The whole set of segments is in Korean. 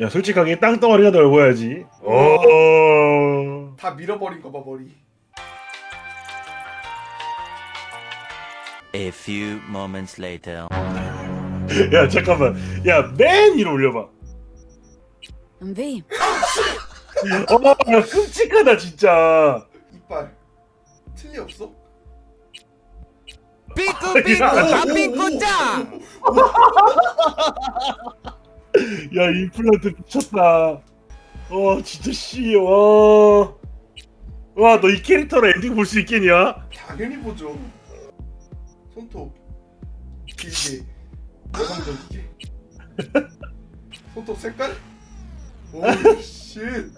야 솔직하게 땅덩어리가 넓어야지. 어. 다 밀어버린 거 봐 머리. A few moments later. 야 잠깐만. 야맨 위로 올려봐. V. 어, 야, 끔찍하다 진짜. 이빨 틀리 없어? 삐꾸 삐꾸 삐꾸짱 야 임플란트 미쳤다. 어 진짜 씨 와. 와 너 이 캐릭터로 엔딩 볼 수 있겠냐? 당연히 보죠. 손톱 길게 여성적이게. 손톱 색깔? 오 쉣.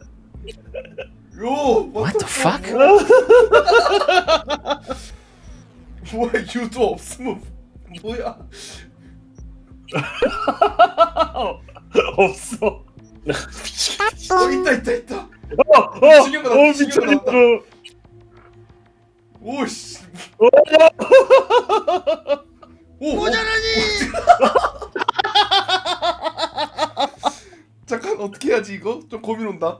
요 What the fuck? 뭐야 유도 없으면 뭐야? 없어. 미치겠다. 어 있다 있다 있다. 어, 어, 미치겠다, 어, 미치겠다, 미쳤다. 오씨. 어, 오 모자라니. 잠깐 어떻게 해야지 이거? 좀 고민 온다.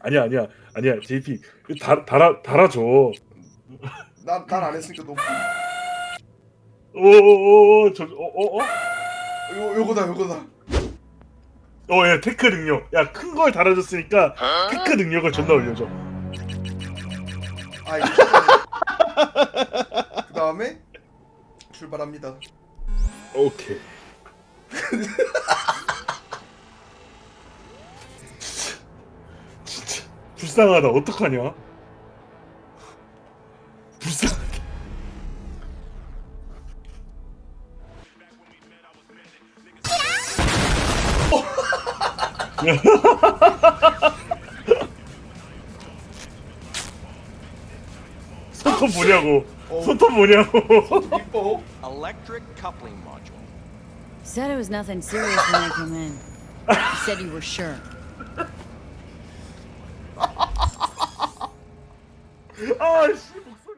아니야 아니야 아니야 JP 달 달아 달아줘. 난난안 했으니까 너무. 오오오 저 어 어 어? 요 요거다 요거다. 어, 야, 테크 능력. 야, 큰 걸 달아줬으니까 테크 능력을 존나 올려줘. 아 이거. 그 다음에 출발합니다. 오케이. 진짜, 진짜 불쌍하다. 어떡하냐? 불쌍 손톱 뭐냐고. 어. 손톱 뭐냐고. 이뻐. Electric coupling module Said it was nothing serious when I came in. You said you were sure. 아, 씨.